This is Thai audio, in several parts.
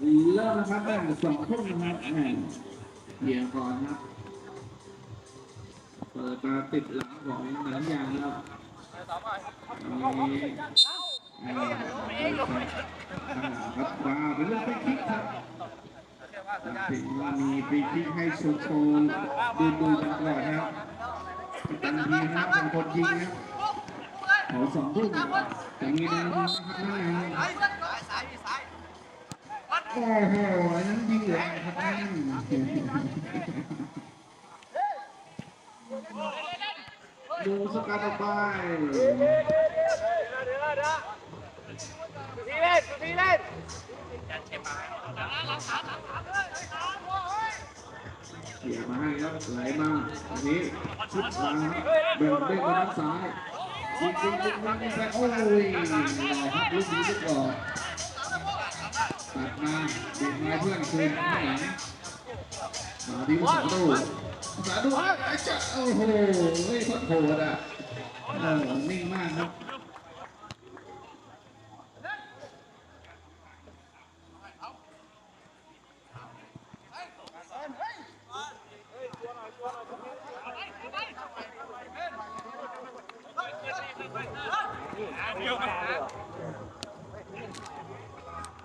เริ่มนะครับแม่สองทุ่มนะครับแม่เดี๋ยวก่อนครับ เปิดมาติดหลังของหนังยางครับนี่ครับมาเป็นเรื่องเป็นคิกครับถึงว่ามีฟรีคิกให้โชว์โชว์ดูดูกันก่อนนะครับตันทีนะครับเป็นคนยิงนะขอสองทุ่มแต่มีแนวนะครับนั่นเอง โอ้โหอันนั้นยิงเหลือครับนั่นดูสกัดออกไปพี่เล่นพี่เล่นเขี่ยมาให้ครับไหลมาอันนี้ชุดมาครับแบ่งเด้งไปด้านซ้ายยิงยิงยิงยิงไปโอ้ยครับลูกนี้ลูกออก ตัดมาเด็กมาเพื่อนคืนข้างหลังมาที่สาดูสาดูไอ้เจ้าโอ้โหเฮ้ยโคตรโหดอะโอ้โหนิ่งมากครับ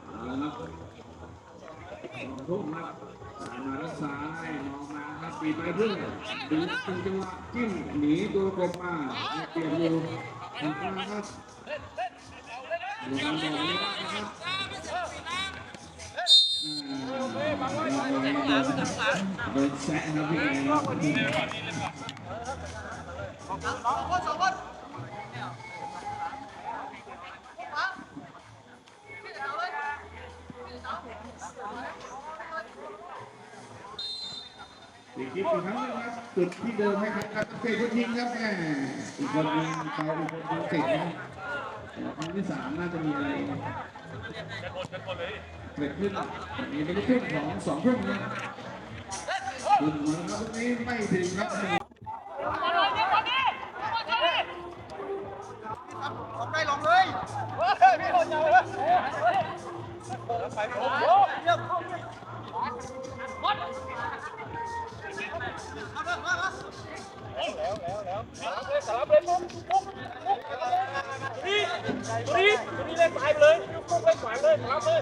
เอาละครับทุ่มครับสายมาแล้วซ้ายมองมาครับปีไปเพื่อนดูเป็นจังหวะจิ้มหนีตัวกลมมาเปลี่ยนอยู่ทำมาครับดูการบอกนี้นะครับ โดนแซะนะพี่เองสองคนสองคนอีกทีอีกครั้งหนึงครับจุดที่เดิมให้ครับ เตะคนยิงครับแหมอีกคนนึงเขาอีกคนนึงเตะนะครั้งที่สามน่าจะมีอะไรเกิดขึ้นมีเป็นลูกครึ่งของสองครึ่งนะขึ้นมาครับนี้ไม่ถึงครับผมได้ลงเลยพี่คนยังเลยไปโอ้โห เยี่ยมเข้าเลยวัดเอาเลยมาแล้วแล้วแล้วสลับเลยปุ๊บปุ๊บปุ๊บนี่นี่นี่เล่นสายไปเลยปุ๊บเล่นสาเลยสลับเลย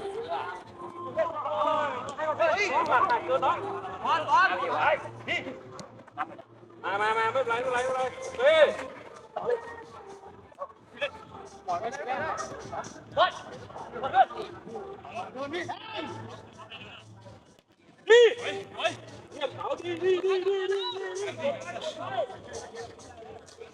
มเล่นได้เล่นเล่นเล่นเล่นเฮ้ยบอลตัดเกินน้องบอลบอลนี่มามามาไม่เป็นไรไม่เป็นไรไม่เป็นไรเฮ้ยบอลไม่ได้ไม่ได้บอลบอลโดนพี่นี่เฮ้ยเฮ้ยเงียบเขาดีดีดีดีดี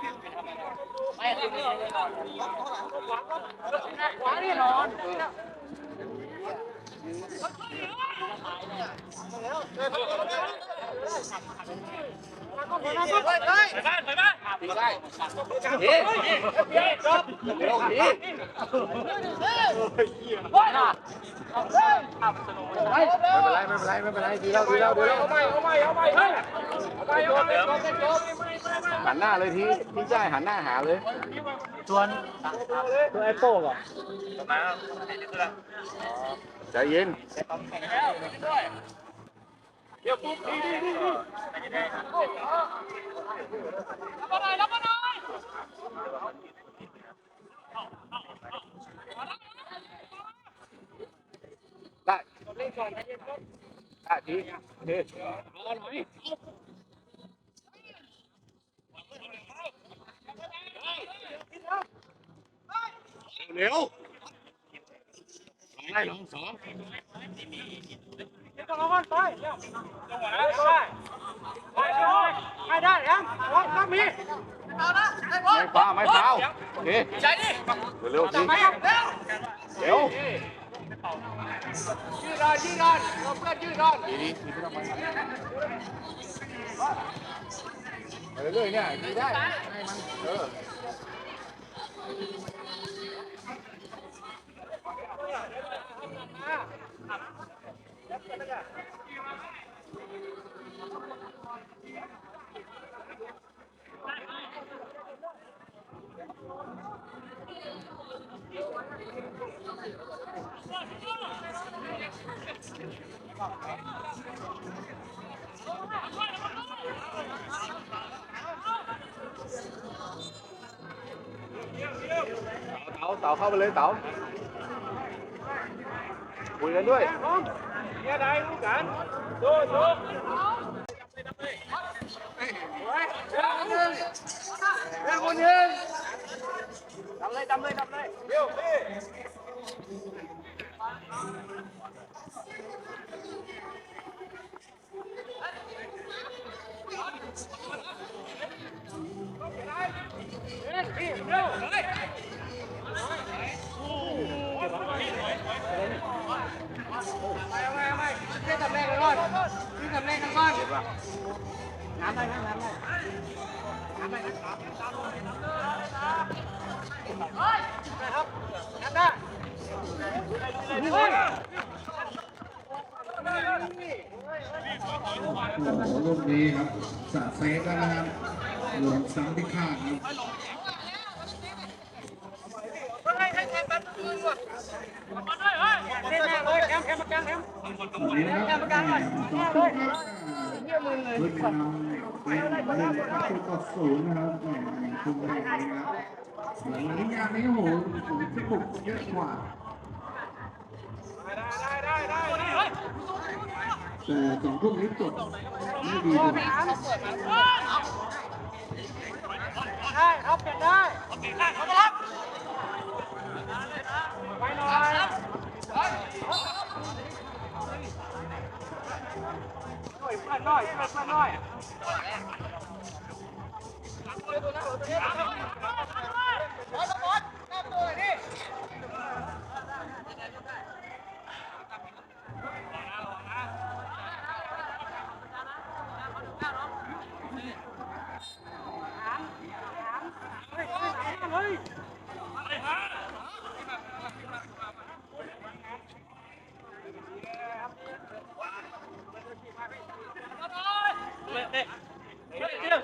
ไปไปไปไปจัดดิดีดีดีทำวิ่งขวาให้ไปเลยคนวัดวัดวัดวัดวัดขวานี่นอนไป็นไรไปแล้ว ดีแล้วดีแล้วเอาไปเอาไปเอาไปเฮ้ยเอาไปเอาไปเอาไปจบหันหน้าเลยที่ที่ได้หันหน้าหาเลยตัวไอโป้ก่อนใจเย็น Đi, đi, đi, đi. Lắp vào đây, lắp vào đây. Lại. Lại đi. Đi. Nó nói. Liễu. Này là không sợ. ได้ได้ทีโอเคเร็วลองไล่ลองสอง เดี๋ยวต้องไปเดี๋ยวจังหวะนั้นได้ไปไปได้ยังวางตั้งมี ไม่ฟ้าไม่เท้าโอเค ใจดิ เร็วๆที ไปครับเร็ว เร็ว ยืดก่อนยืดก่อนเราเพื่อนยืดก่อน ดีดีดีไม่ต้องไปไปเรื่อยๆเนี่ยดีได้ให้มันเออ เต๋าเต๋าเข้าไปเลยเต๋าคุยกันด้วย nghe đây không cản xuống xuống Đâm lên, đâm lên, đâm lên. Biểu, đi. รื่องคนหนึ่งทำเลยทำเลยทำเลยเร็วพี่โอ้โหลูกนี้ครับสะเซฟแล้วนะครับหลวงซ้ำที่ข้างครับเล่นแม่เลยแคมแคมประกันแคมตอนนี้นะครับ สองทุ่มครับขึ้นนำเป็นหนึ่งประตูต่อศูนย์นะครับแหม่ทุ่มแรกนี้ครับหลังนี้งานนี้โหที่บุกเยอะกว่าได้ได้ได้ได้แต่สองทุ่มนี้จบไม่ดีเลยได้ครับเปลี่ยนได้เปลี่ยนได้ครับไปหน่อย หน่อยเพื่อนหน่อยเพื่อนหน่อย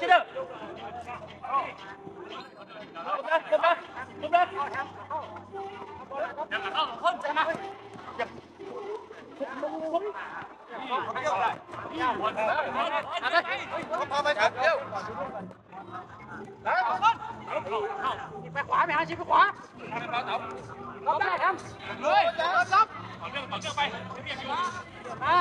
ชิดเดิมชิดเลุกเลยลุกเลยลุกเลยเข้าเข้าใจไหมอย่าลุกพอไปครับเร็วไปขวาไปหาชิไปขวารับได้ครับเลยรับรับเอาเรื่องเอเรื่องไปเรียกอยู่อ่า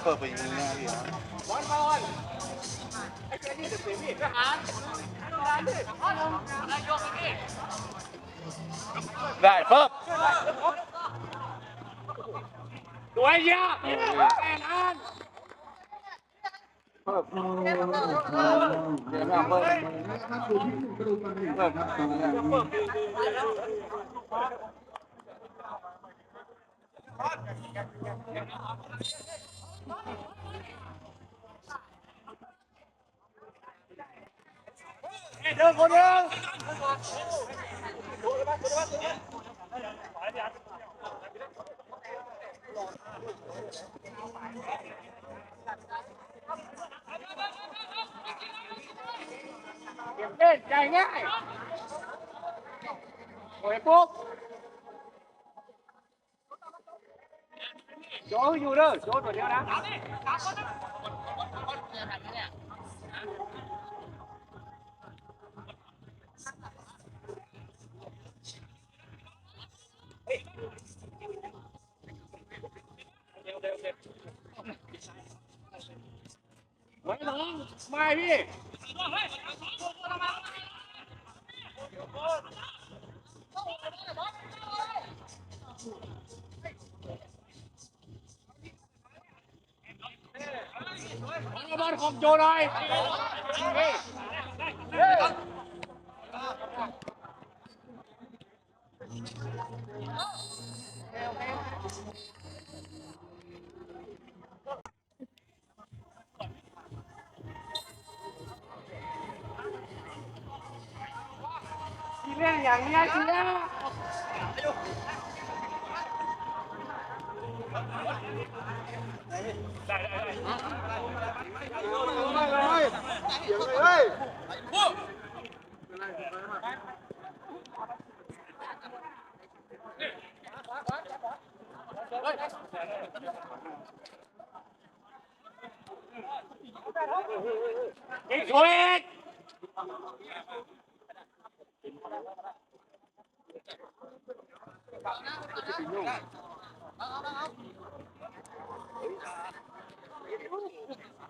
ลลงไปกลางก่อน เปิดไปอย่างนี้นะพี่ บอลก่อนไอ้เจ้านี่จะเสียพี่ทหารทหารดิบอลลงนายกพี่ ได้เพิ่ม ตัวเยอะแน่นอน โอ้โหเดี๋ยวเราเปิดนะครับดูที่หนึ่งกระดูกมันหนึ่งนะครับตอนนี้ เดินคนเดียวเก็บเล่น Điểm lên, chạy ngay. Hồi cúc. โจอยู่เด้อโจตัวเดียวนะ Bắn bắn không chỗ này. Chị lên nhà nghe chị lên. Đây đây đây rồi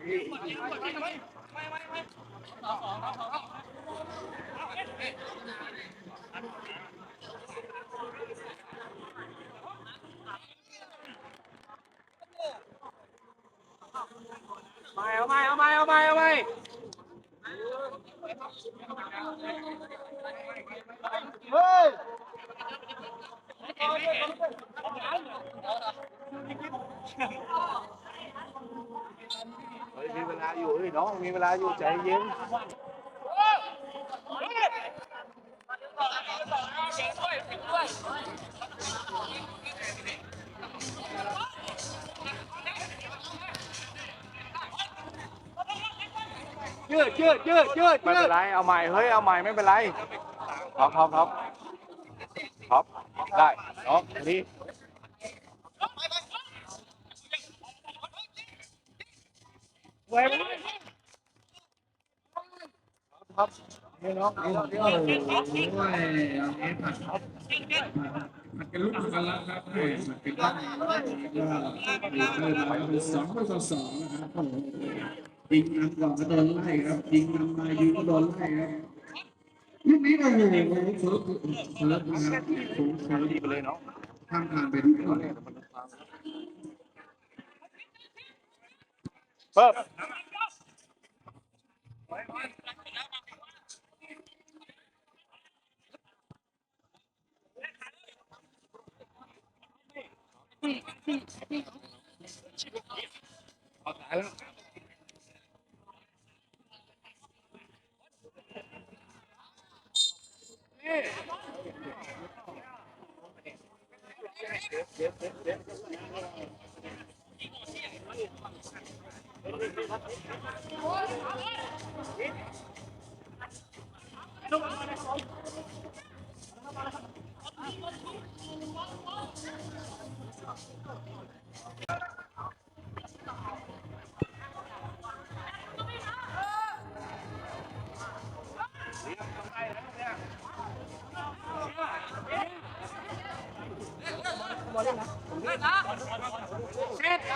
Thank you mày ông mày ông mày ông mày ông mày Hey! เล่นยิงสวยอีกไม่เอาไม่เอาไม่เอาไม่เอาไม่เฮ้ยเฮ้ยมีเวลาอยู่เฮ้ยน้องมีเวลาอยู่ใจเย็นยืดยืดยืดยืดไม่ยืเป็ดนไรเอาใหม่เฮ้ยเอาใหม่ไม่เป็นไรครับครับครับครับได้น้องนี่ เว้ยครับนี่น้องนี่น้องโอ้โหอันนี้ผัดผัดผัดกันลุกกันแล้วครับให้ผัดกันตั้งก็มีเพิ่มมาเป็นสองต่อสองนะครับยิงนำก่อนก็โดนไล่ครับยิงนำมายิงก็โดนไล่ครับลูกนี้โอ้โหเฟิร์สเฟิร์สนะครับสูงเฟิร์สดีไปเลยน้องข้ามผ่านไปนิดหน่ بس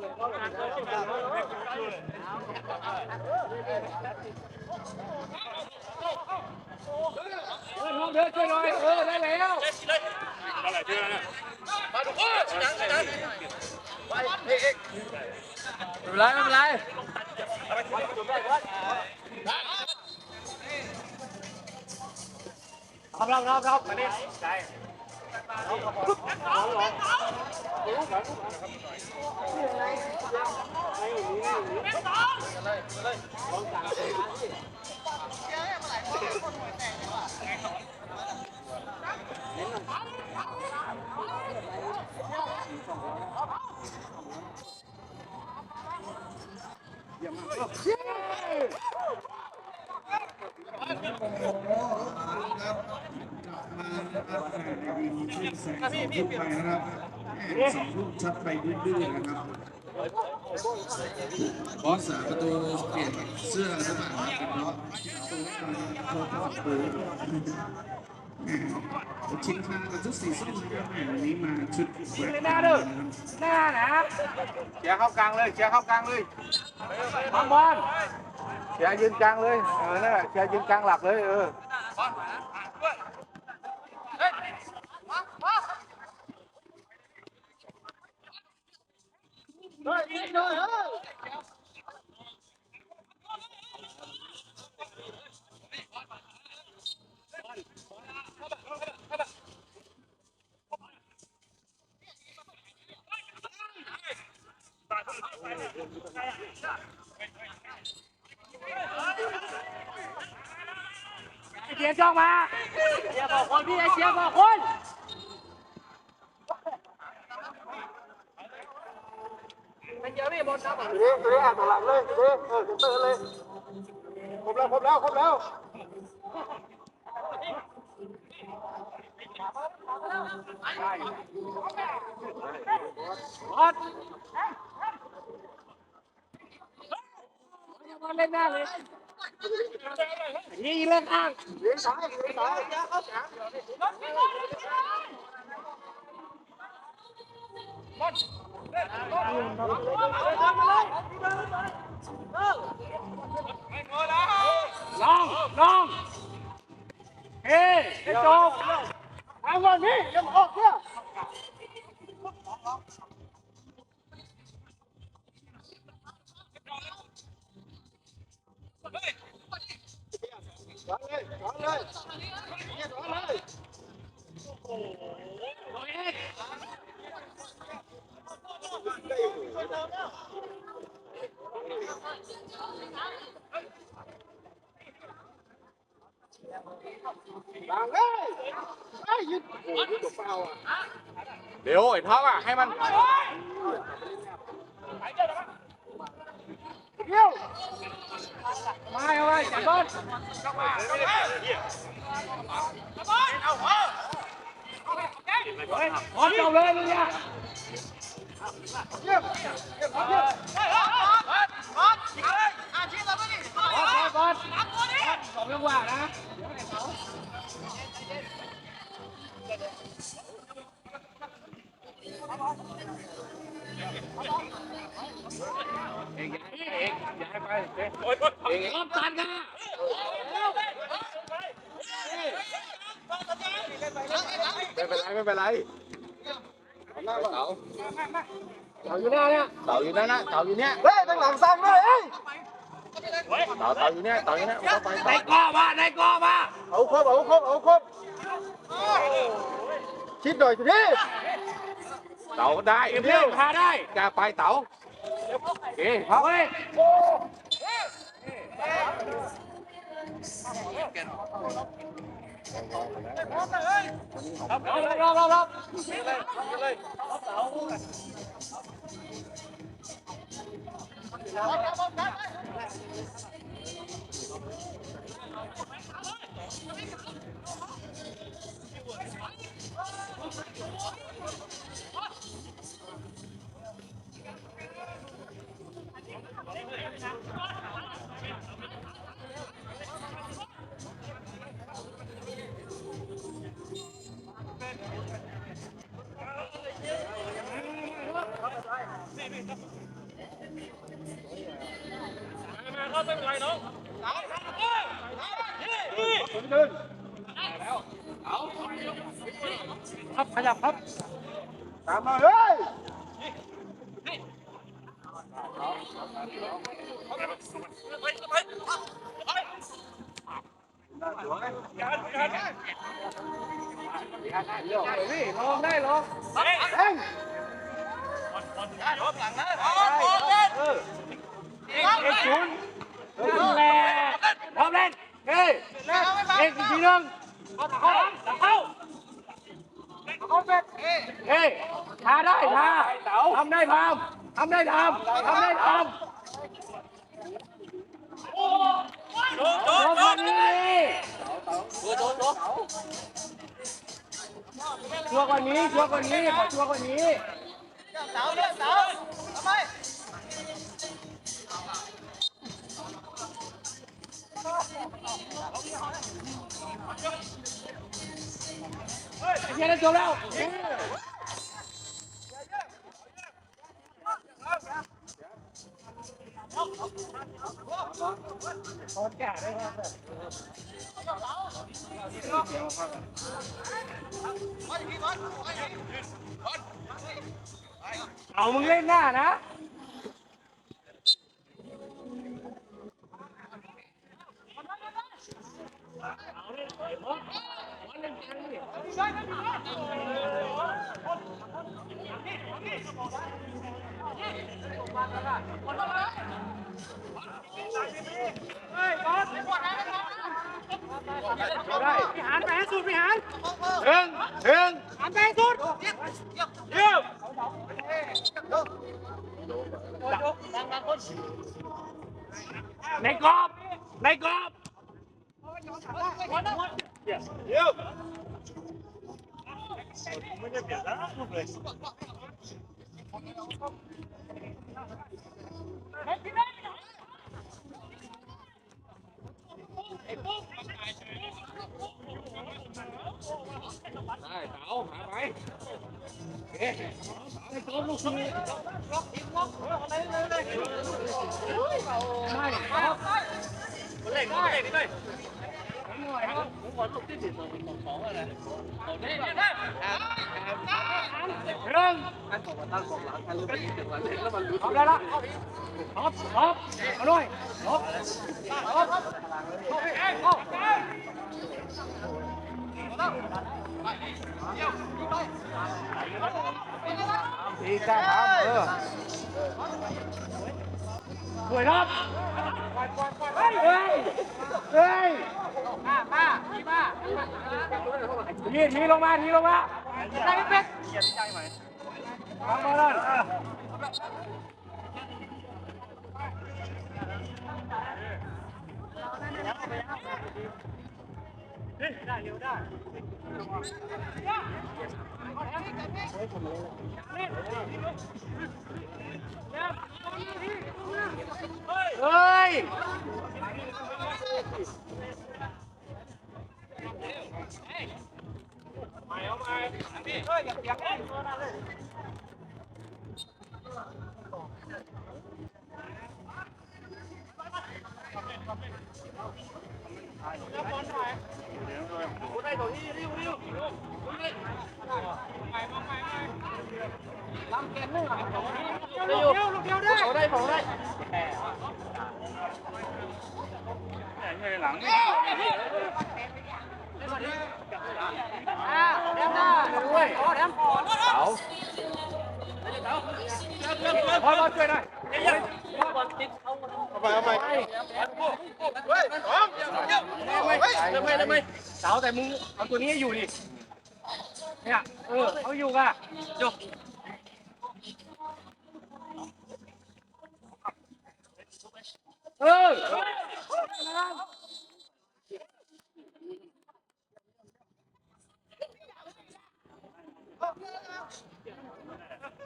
น้องเดินช่วยหน่อยเออได้แล้วไม่เป็นไรไม่เป็นไรครับครับครับครับมาดิใจ ลูกไปนะครับสองลูกชัดไปดื้อๆนะครับ บอสสาประตูเปลี่ยนเสื้อสมัครเป็นเพราะตัวโทรศัพท์ปืนชิงชนะกับชุดสีส้มวันนี้มาชุดแหวกหน้าเด้อหน้านะเชียร์เข้ากลางเลยเชียร์เข้ากลางเลยทำบอลเชียร์ยืนกลางเลยเออนั่นแหละเชียร์ยืนกลางหลักเลยเออ 别一二别四五六七八九 ไอเชียร์บอกคนไปเจอพี่บนน้ำอ่ะ เดี๋ยวเดี๋ยวอ่านหลังเลยเดี๋ยวเออเดี๋ยวเตือนเลยครบแล้วครบแล้วครบแล้ว บอลบอลเล่นหน้าเลยยิงเล่นข้าง เลี้ยงซ้ายเลี้ยงซ้าย ล องลองเฮ้ยไอ้โจกทำก่อนพี่ยังออกเนี่ย ซ้ายเลยซ้ายเลยเนี่ยซ้ายเลย ห ลังเลยไอ้ยืดโอ้ยยืดตัวเปล่าอะเดี๋ยวไอ้ท็อปอะให้มันเดี๋ยวมาเอาไว้จับบอลบอลจบเลยมึงเนี่ยเยี่ยมเยี่ยมเยี่ยมบอลบอลบอล สองจังหวะนะเองเองอย่าให้ไปเองเองรอบตันนไม่เป็นไรไม่เป็นไร เสาเสาอยู่หน้าเนี่ยเสาอยู่หน้านะเสาอยู่เนี้ยเฮ้ยตั้งหลังสั่งด้วยเฮ้ยเสาเสาอยู่เนี้ยเสาอยู่เนี้ยเข้าไปได้ก้อมาได้ก้อมาเอาครบเอาครบเอาครบชิดหน่อยสิพี่เสาได้เที่ยวพาได้จะไปเต๋าโอเคครับเฮ้ย รับรับรับรับมาเข้า ไม่เป็นไรน้องครับขยับครับตามมาเฮ้ยเดี๋ยวพี่ลองได้ลองเอ้งเออเอ็กซ์ศูนย์เออแหละพร้อมเล่นเฮ้ย เอ็กซ์อีกทีนึงเข้าเข้าเฮ้ยทาได้ทาทำได้ทำทำได้ทำทำได้ทำโอ้ยโดนคนนี้ชัวกว่านี้ชัวกว่านี้ขอชัวกว่านี้เสาเสาทำไอ้ เหี้ยนั่นจบแล้วเอามึงเล่นหน้านะ พี่หานไปให้สุดพี่หานหนึ่งหนึ่งหานไปให้สุดเยี่ยมในกรอบในกรอบเยี่ยม Muy piedad. Này, Thảo, hả mày? Cái con luôn xuống đi. Này, này, này. Này, này, này. เล่นเล่นนิดหน่อยนี่นี่ได้หนึ่งเอาได้ละท็อปท็อปเอาด้วยท็อปท็อปทีกล้าทำเออสวยครับเฮ้ยเฮ้ยมามาพี่มา ทีทีลงมาทีลงมาได้เป็ดทำมาแล้วเฮ้ยเร็วลูกเดียวได้เขาได้เขา ได้แด ช่วยหน่อยเอาไปเอาไปเฮ้ยสองทำไมทำไมเสาแต่มึงเอาตัวนี้ให้อยู่ดิเนี่ยเออเขาอยู่ก่ะยกเออ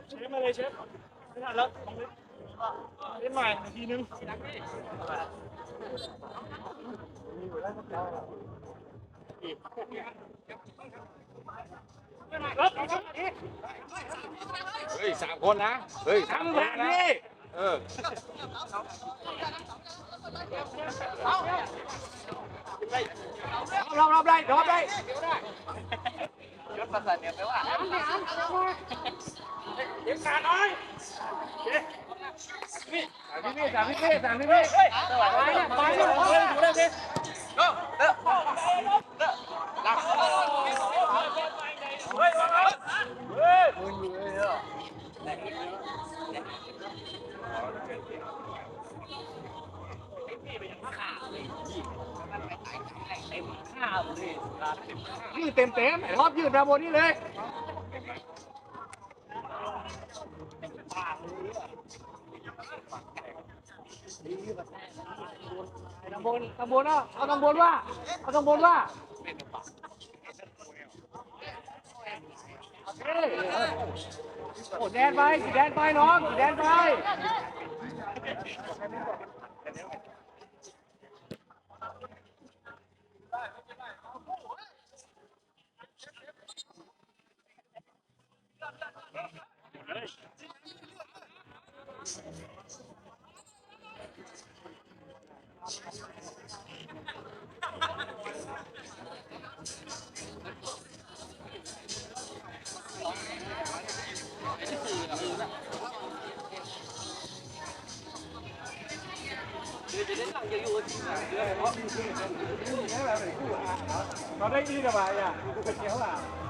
เชฟมาเลยเชฟไม่ทัน แล้วลงเลยเล่นใหม่อีกทีนึง เฮ้ยสามคนนะ เฮ้ยสามคนนะเออ รอบรอบได้รอบได้ เ ดี๋ยวขาดน้อยพี่พี่สามพี่พี่สามพี่พี่ไปเนี่ยไปเนี่ยเฮ้ยอยู่ได้สิเฮ้ยวางเอาเฮ้ยยืดเต็มเต็มรอบยืดมาบน นี่เลยตำบลตำบลเอาเอาตำบลว่า เอาตำบลว่าโอ้แดนไปแดนไปน้องแดนไป nó đấy đi là bài à, cũng phải kéo vào.